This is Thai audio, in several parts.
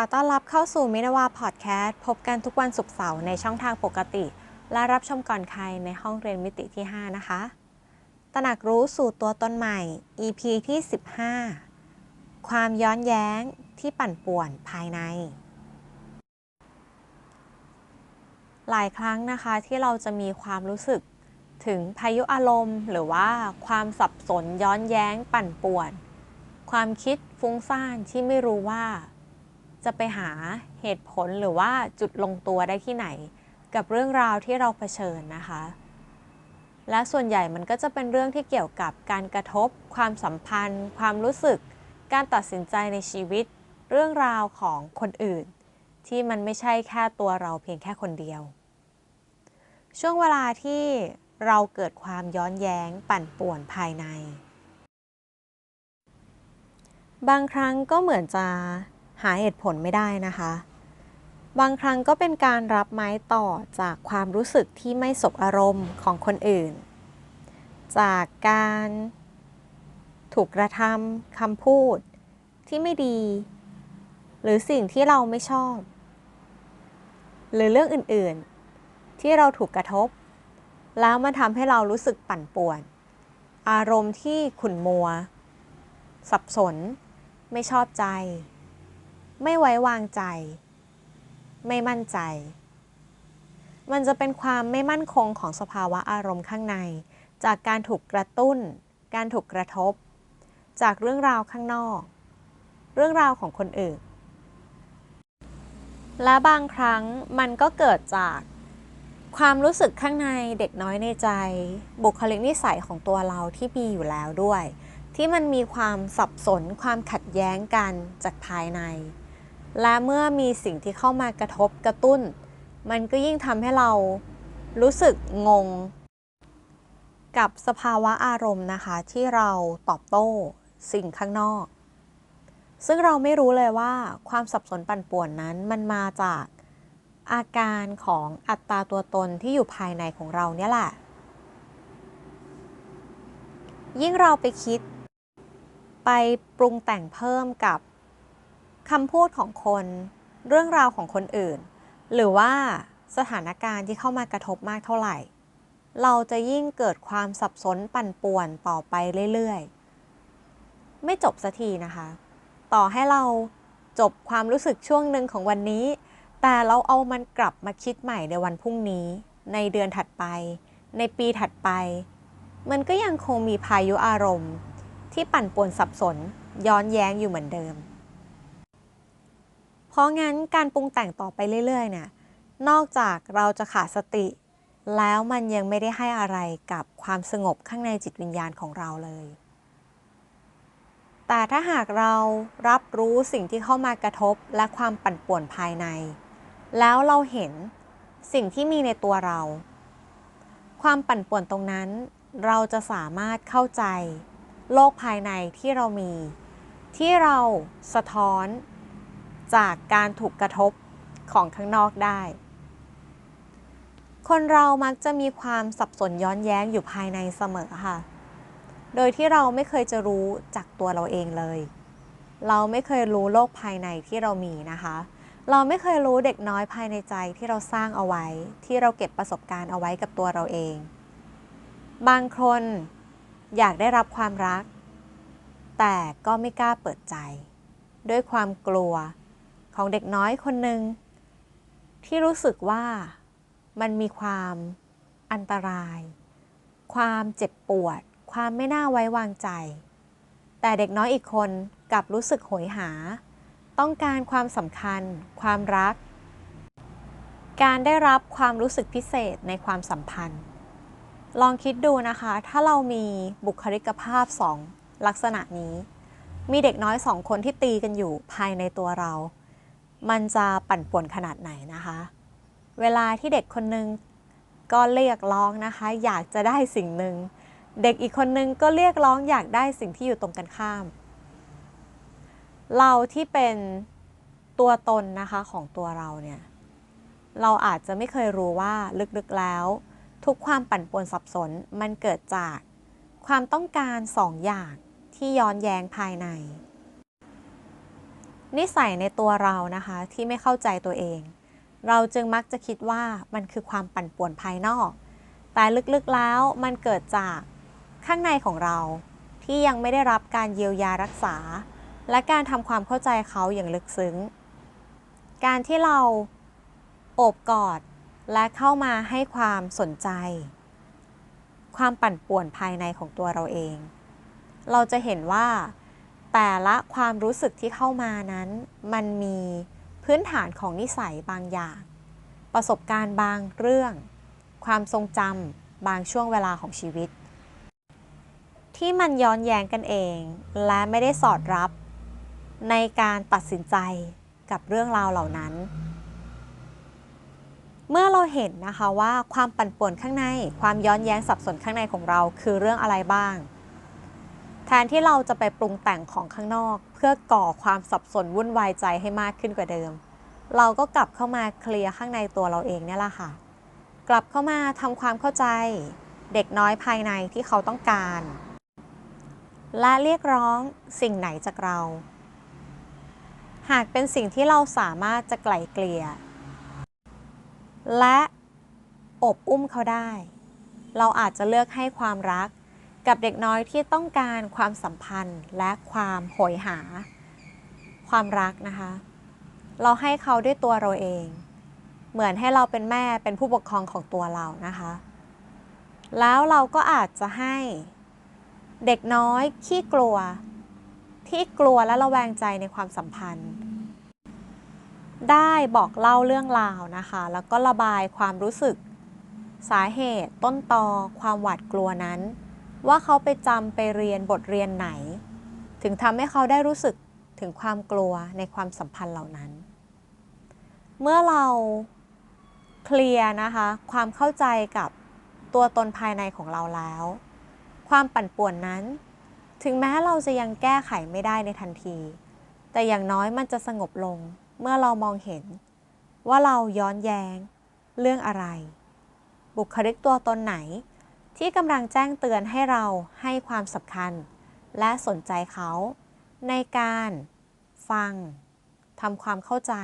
ขอต้อนรับเข้าสู่มินาวาพอดแคสต์พบกันทุกวันศุกร์เสาร์ในช่องทางปกติ และรับชมก่อนใครในห้องเรียนมิติที่ 5 นะคะ ตระหนักรู้สู่ตัวตนใหม่ EP ที่ 15 ความย้อนแย้งที่ปั่นป่วนภายใน หลายครั้งนะคะที่เราจะมีความรู้สึกถึงพายุอารมณ์ หรือว่าความสับสนย้อนแย้งปั่นป่วน ความคิดฟุ้งซ่านที่ไม่รู้ว่า จะไปหาเหตุผลหรือว่าจุดลงตัวได้ที่ไหน กับเรื่องราวที่เราเผชิญนะคะ และส่วนใหญ่มันก็จะเป็นเรื่องที่เกี่ยวกับการกระทบ ความสัมพันธ์ ความรู้สึก การตัดสินใจในชีวิต เรื่องราวของคนอื่น ที่มันไม่ใช่แค่ตัวเราเพียงแค่คนเดียว ช่วงเวลาที่เราเกิดความย้อนแย้งปั่นป่วนภายใน บางครั้งก็เหมือนจะ หาเหตุผลไม่ได้นะคะ บางครั้งก็เป็นการรับไม้ต่อจากความรู้สึกที่ไม่สบอารมณ์ของคนอื่น จากการถูกกระทำคำพูดที่ไม่ดี หรือสิ่งที่เราไม่ชอบ หรือเรื่องอื่นๆ ที่เราถูกกระทบ แล้วมันทำให้เรารู้สึกปั่นป่วน อารมณ์ที่ขุ่นมัว สับสน ไม่ชอบใจ ไม่ไว้วางใจ ไม่มั่นใจ มันจะเป็นความไม่มั่นคงของสภาวะอารมณ์ข้างใน จากการถูกกระตุ้น การถูกกระทบ จากเรื่องราวข้างนอก เรื่องราวของคนอื่น และบางครั้งมันก็เกิดจากความรู้สึกข้างในเด็กน้อยในใจ บุคลิกนิสัยของตัวเราที่มีอยู่แล้วด้วย ที่มันมีความสับสนความขัดแย้งกันจากภายใน และเมื่อมีสิ่งที่เข้ามากระทบกระตุ้น มันก็ยิ่งทำให้เรารู้สึกงง กับสภาวะอารมณ์นะคะ ที่เราตอบโต้สิ่งข้างนอก ซึ่งเราไม่รู้เลยว่าความสับสนปั่นป่วนนั้นมันมาจากอาการของอัตราตัวตนที่อยู่ภายในของเราเนี่ยแหละ ยิ่งเราไปคิด ไปปรุงแต่งเพิ่มกับ คำพูดของคน เรื่องราวของคนอื่น หรือว่าสถานการณ์ที่เข้ามากระทบมากเท่าไหร่ เราจะยิ่งเกิดความสับสนปั่นป่วนต่อไปเรื่อยๆ ไม่จบสักทีนะคะ ต่อให้เราจบความรู้สึกช่วงหนึ่งของวันนี้ แต่เราเอามันกลับมาคิดใหม่ในวันพรุ่งนี้ ในเดือนถัดไป ในปีถัดไป มันก็ยังคงมีพายุอารมณ์ ที่ปั่นป่วนสับสนย้อนแย้งอยู่เหมือนเดิม เพราะงั้นการปรุงแต่งต่อไปเรื่อยๆเนี่ยนอกจากเราจะขาดสติ แล้วมันยังไม่ได้ให้อะไรกับความสงบข้างในจิตวิญญาณของเราเลย แต่ถ้าหากเรารับรู้สิ่งที่เข้ามากระทบและความปั่นป่วนภายใน แล้วเราเห็นสิ่งที่มีในตัวเรา ความปั่นป่วนตรงนั้น เราจะสามารถเข้าใจ โลกภายในที่เรามี ที่เราสะท้อน จากการถูกกระทบของข้างนอกได้ คนเรามักจะมีความสับสนย้อนแย้งอยู่ภายในเสมอค่ะ โดยที่เราไม่เคยจะรู้จากตัวเราเองเลย เราไม่เคยรู้โลกภายในที่เรามีนะคะ เราไม่เคยรู้เด็กน้อยภายในใจที่เราสร้างเอาไว้ ที่เราเก็บประสบการณ์เอาไว้กับตัวเราเอง บางคนอยากได้รับความรัก แต่ก็ไม่กล้าเปิดใจ ด้วยความกลัว ของเด็กน้อยคนหนึ่งที่รู้สึกว่ามันมีความอันตราย ความเจ็บปวด ความไม่น่าไว้วางใจ แต่เด็กน้อยอีกคนกลับรู้สึกโหยหา ต้องการความสำคัญ ความรัก การได้รับความรู้สึกพิเศษในความสัมพันธ์ ลองคิดดูนะคะ ถ้าเรามีบุคลิกภาพสองลักษณะนี้ มีเด็กน้อยสองคนที่ตีกันอยู่ภายในตัวเรา มันจะปั่นป่วนขนาดไหนนะคะ เวลาที่เด็กคนหนึ่งก็เรียกร้องนะคะ อยากจะได้สิ่งหนึ่ง เด็กอีกคนนึงก็เรียกร้องอยากได้สิ่งที่อยู่ตรงกันข้าม เราที่เป็นตัวตนนะคะของตัวเราเนี่ย เราอาจจะไม่เคยรู้ว่าลึกๆแล้ว ทุกความปั่นป่วนสับสนมันเกิดจากความต้องการสองอย่างที่ย้อนแย้งภายใน นิสัยในตัวเรานะคะที่ไม่เข้าใจตัวเอง เราจึงมักจะคิดว่ามันคือความปั่นป่วนภายนอก แต่ลึกๆแล้วมันเกิดจากข้างในของเราที่ยังไม่ได้รับการเยียวยารักษา และการทำความเข้าใจเขาอย่างลึกซึ้ง การที่เราโอบกอดและเข้ามาให้ความสนใจ ความปั่นป่วนภายในของตัวเราเอง เราจะเห็นว่า แต่ละความรู้สึกที่เข้ามานั้น มันมีพื้นฐานของนิสัยบางอย่าง ประสบการณ์บางเรื่อง ความทรงจำบางช่วงเวลาของชีวิต ที่มันย้อนแย้งกันเอง และไม่ได้สอดรับ ในการตัดสินใจกับเรื่องราวเหล่านั้น เมื่อเราเห็นนะคะว่าความปั่นป่วนข้างใน ความย้อนแย้งสับสนข้างในของเรา คือเรื่องอะไรบ้าง แทนที่เราจะไปปรุงแต่งของข้างนอก เพื่อก่อความสับสนวุ่นวายใจให้มากขึ้นกว่าเดิม เราก็กลับเข้ามาเคลียร์ข้างในตัวเราเองเนี่ยแหละค่ะ กลับเข้ามาทำความเข้าใจ เด็กน้อยภายในที่เขาต้องการ และเรียกร้องสิ่งไหนจากเรา หากเป็นสิ่งที่เราสามารถจะไกล่เกลี่ย และอบอุ้มเขาได้ เราอาจจะเลือกให้ความรัก กับเด็กน้อยที่ต้องการความสัมพันธ์และความโหยหา ความรักนะคะ เราให้เขาด้วยตัวเราเอง เหมือนให้เราเป็นแม่เป็นผู้ปกครองของตัวเรานะคะ แล้วเราก็อาจจะให้เด็กน้อยขี้กลัว ที่กลัวและระแวงใจในความสัมพันธ์ ได้บอกเล่าเรื่องราวนะคะ แล้วก็ระบายความรู้สึก สาเหตุต้นตอความหวาดกลัวนั้น ว่าเขาไปจำไปเรียนบทเรียนไหน ถึงทำให้เขาได้รู้สึกถึงความกลัวในความสัมพันธ์เหล่านั้น เมื่อเราเคลียร์นะคะ ความเข้าใจกับตัวตนภายในของเราแล้ว ความปั่นป่วนนั้น ถึงแม้เราจะยังแก้ไขไม่ได้ในทันที แต่อย่างน้อยมันจะสงบลงเมื่อเรามองเห็น ว่าเราย้อนแย้ง เรื่องอะไร บุคลิกตัวตนไหน ที่กำลังแจ้งเตือนให้เราให้ความสำคัญ และสนใจเขา ในการ ฟังทำความเข้าใจ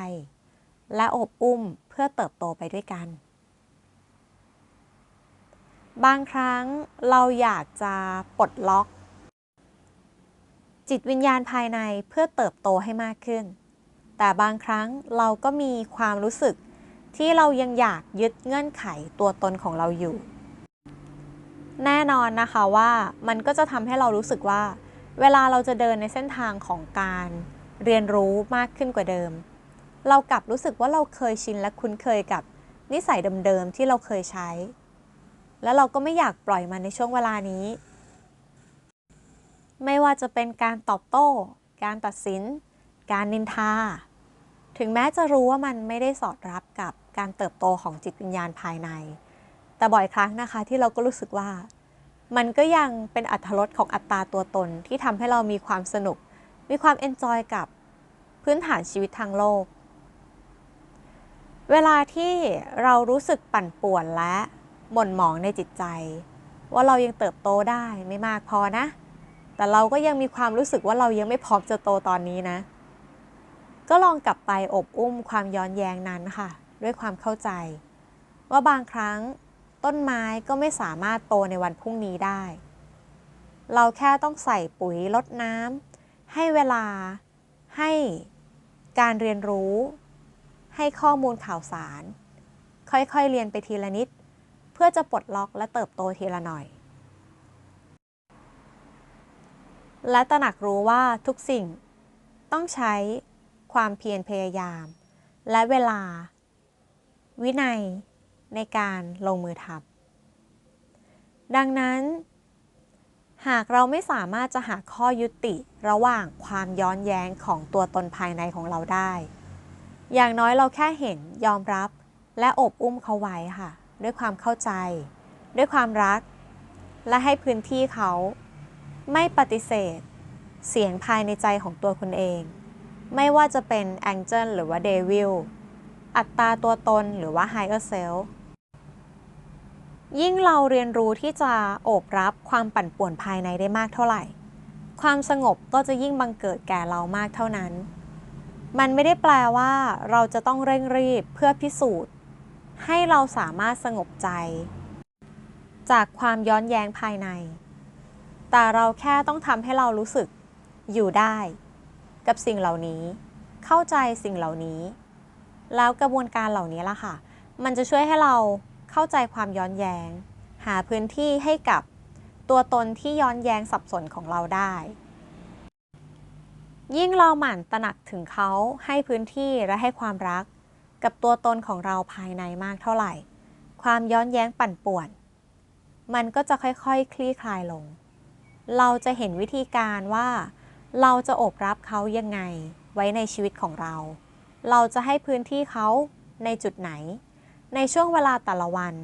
และอบอุ้มเพื่อเติบโตไปด้วยกัน บางครั้งเราอยากจะปลดล็อก จิตวิญญาณภายในเพื่อเติบโตให้มากขึ้น แต่บางครั้งเราก็มีความรู้สึกที่เรายังอยากยึดเงื่อนไขตัวตนของเราอยู่ แน่นอนนะคะว่ามันก็จะทำให้เรารู้สึกว่า เวลาเราจะเดินในเส้นทางของการเรียนรู้มากขึ้นกว่าเดิม เรากลับรู้สึกว่าเราเคยชินและคุ้นเคยกับนิสัยเดิมๆที่เราเคยใช้ แล้วเราก็ไม่อยากปล่อยมันในช่วงเวลานี้ ไม่ว่าจะเป็นการตอบโต้ การตัดสิน การนินทา ถึงแม้จะรู้ว่ามันไม่ได้สอดรับกับการเติบโตของจิตวิญญาณภายใน แต่บ่อยครั้งนะคะที่เราก็รู้สึกว่า มันก็ยังเป็นอัตรสของอัตราตัวตนที่ทำให้เรามีความสนุก มีความเอนจอยกับพื้นฐานชีวิตทางโลก เวลาที่เรารู้สึกปั่นป่วนและหม่นหมองในจิตใจ ว่าเรายังเติบโตได้ไม่มากพอนะ แต่เราก็ยังมีความรู้สึกว่าเรายังไม่พร้อมจะโตตอนนี้นะ ก็ลองกลับไปอบอุ้มความย้อนแย้งนั้นค่ะ ด้วยความเข้าใจ ว่าบางครั้ง ต้นไม้ก็ไม่สามารถโตในวันพรุ่งนี้ได้ เราแค่ต้องใส่ปุ๋ยลดน้ำให้เวลา ให้การเรียนรู้ ให้ข้อมูลข่าวสาร ค่อยๆเรียนไปทีละนิด เพื่อจะปลดล็อกและเติบโตทีละหน่อย และตระหนักรู้ว่าทุกสิ่งต้องใช้ความเพียรพยายาม และเวลา วินัย ในการลงมือทำดังนั้น หากเราไม่สามารถจะหาข้อยุติระหว่างความย้อนแย้งของตัวตนภายในของเราได้ อย่างน้อยเราแค่เห็นยอมรับและอบอุ้มเขาไว้ค่ะ ด้วยความเข้าใจ ด้วยความรัก และให้พื้นที่เขาไม่ปฏิเสธ เสียงภายในใจของตัวคุณเอง ไม่ว่าจะเป็นแองเจิลหรือว่าเดวิลอัตราตัวตนหรือว่า higher self ยิ่งเราเรียนรู้ที่จะโอบรับความปั่นป่วนภายในได้มากเท่าไหร่ ความสงบก็จะยิ่งบังเกิดแก่เรามากเท่านั้น มันไม่ได้แปลว่า เราจะต้องเร่งรีบเพื่อพิสูจน์ ให้เราสามารถสงบใจ จากความย้อนแย้งภายใน แต่เราแค่ต้องทำให้เรารู้สึกอยู่ได้ กับสิ่งเหล่านี้ เข้าใจสิ่งเหล่านี้ แล้วกระบวนการเหล่านี้ล่ะค่ะ มันจะช่วยให้เรา เข้าใจความย้อนแย้ง หาพื้นที่ให้กับตัวตนที่ย้อนแย้งสับสนของเราได้ ยิ่งเราหมั่นตระหนักถึงเขาให้พื้นที่และให้ความรัก กับตัวตนของเราภายในมากเท่าไหร่ ความย้อนแย้งปั่นป่วน มันก็จะค่อยๆคคลี่คลายลง เราจะเห็นวิธีการว่า เราจะอบรับเขายังไงไว้ในชีวิตของเรา เราจะให้พื้นที่เขาในจุดไหน ในช่วงเวลาแต่ละวัน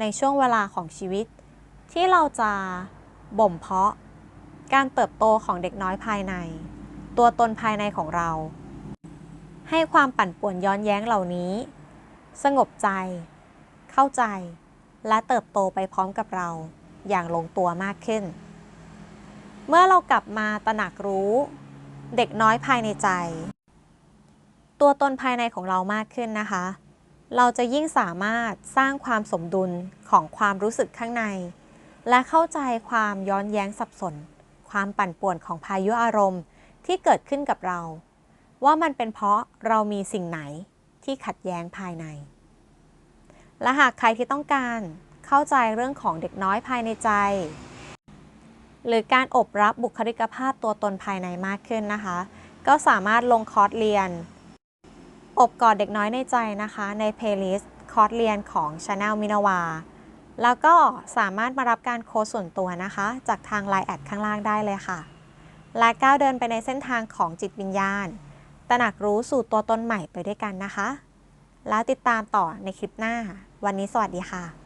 ในช่วงเวลาของชีวิต ที่เราจะบ่มเพาะ การเติบโตของเด็กน้อยภายใน ตัวตนภายในของเรา ให้ความปั่นป่วนย้อนแย้งเหล่านี้ สงบใจ เข้าใจ และเติบโตไปพร้อมกับเราอย่างลงตัวมากขึ้น เมื่อเรากลับมาตระหนักรู้ เด็กน้อยภายในใจ ตัวตนภายในของเรามากขึ้นนะคะ เราจะยิ่งสามารถสร้างความสมดุลของความรู้สึกข้างใน และเข้าใจความย้อนแย้งสับสน ความปั่นป่วนของพายุอารมณ์ที่เกิดขึ้นกับเรา ว่ามันเป็นเพราะเรามีสิ่งไหนที่ขัดแย้งภายใน และหากใครที่ต้องการเข้าใจเรื่องของเด็กน้อยภายในใจ หรือการอบรับบุคลิกภาพตัวตนภายในมากขึ้นนะคะ ก็สามารถลงคอร์สเรียน อบกอดเด็กน้อยในใจนะคะในเพลย์ลิสต์คอร์สเรียนของ Channel มินาวาแล้วก็สามารถมารับการโค้ชส่วนตัวนะคะ จากทาง Line แอดข้างล่างได้เลยค่ะ และก้าวเดินไปในเส้นทางของจิตวิญญาณ ตระหนักรู้สู่ตัวตนใหม่ไปด้วยกันนะคะ แล้วติดตามต่อในคลิปหน้า วันนี้สวัสดีค่ะ